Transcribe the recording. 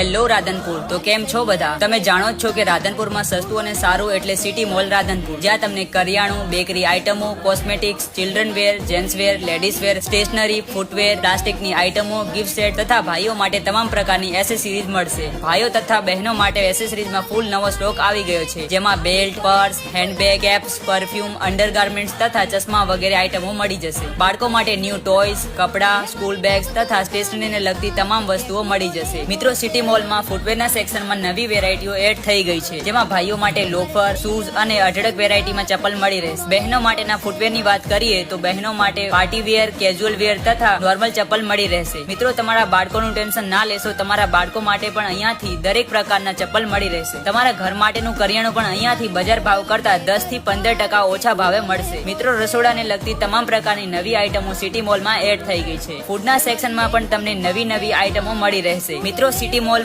Hello Radhanpur, તો કેમ છો બધા? તમે જાણો જ છો કે રાધનપુરમાં સસ્તું અને સારું એટલે સિટી મોલ રાધનપુર, જ્યાં તમને કરિયાણું, બેકરી આઇટમો, cosmetics children wear gents wear ladies wear stationery, footwear, પ્લાસ્ટિકની આઇટમો ગિફ્ટ સેટ તથા ભાઈઓ માટે તમામ પ્રકારની એસેસરીઝ મળશે. ભાઈઓ તથા બહેનો માટે એસેસરીઝમાં ફૂલ નવો સ્ટોક આવી ગયો છે, જેમાં belt purse handbag caps perfume undergarments તથા ચશ્મા વગેરે આઇટમો મળી જશે. બાળકો માટે ન્યૂ ટોયસ કપડા સ્કૂલ બેગ્સ તથા સ્ટેશનરીને લગતી તમામ વસ્તુઓ મળી જશે. મિત્રો, સિટી મોલમાં ફૂટવેરના સેક્શનમાં નવી વેરાયટીઓ એડ થઈ ગઈ છે, જેમાં ભાઈઓ માટે લોફર શૂઝ અને અઢળક વેરાયટીમાં ચપ્પલ મળી રહેશે. બહેનો માટેના ફૂટવેરની વાત કરીએ તો બહેનો માટે પાર્ટી વેર કેઝ્યુઅલ વેર તથા નોર્મલ ચપ્પલ મળી રહેશે. મિત્રો, તમારા બાળકોનું ટેન્શન ના લેશો, તમારા બાળકો માટે પણ અહીંયાથી દરેક પ્રકારના ચપ્પલ મળી રહેશે. તમારા ઘર માટેનું કરિયાણું પણ અહીંયાથી બજાર ભાવ કરતા દસથી પંદર ટકા ઓછા ભાવે મળશે. મિત્રો, રસોડાને લગતી તમામ પ્રકારની નવી આઇટમો સિટી મોલમાં એડ થઈ ગઈ છે. ફૂડના સેક્શનમાં પણ તમને નવી નવી આઇટમો મળી રહેશે. મિત્રો સિટી મોલ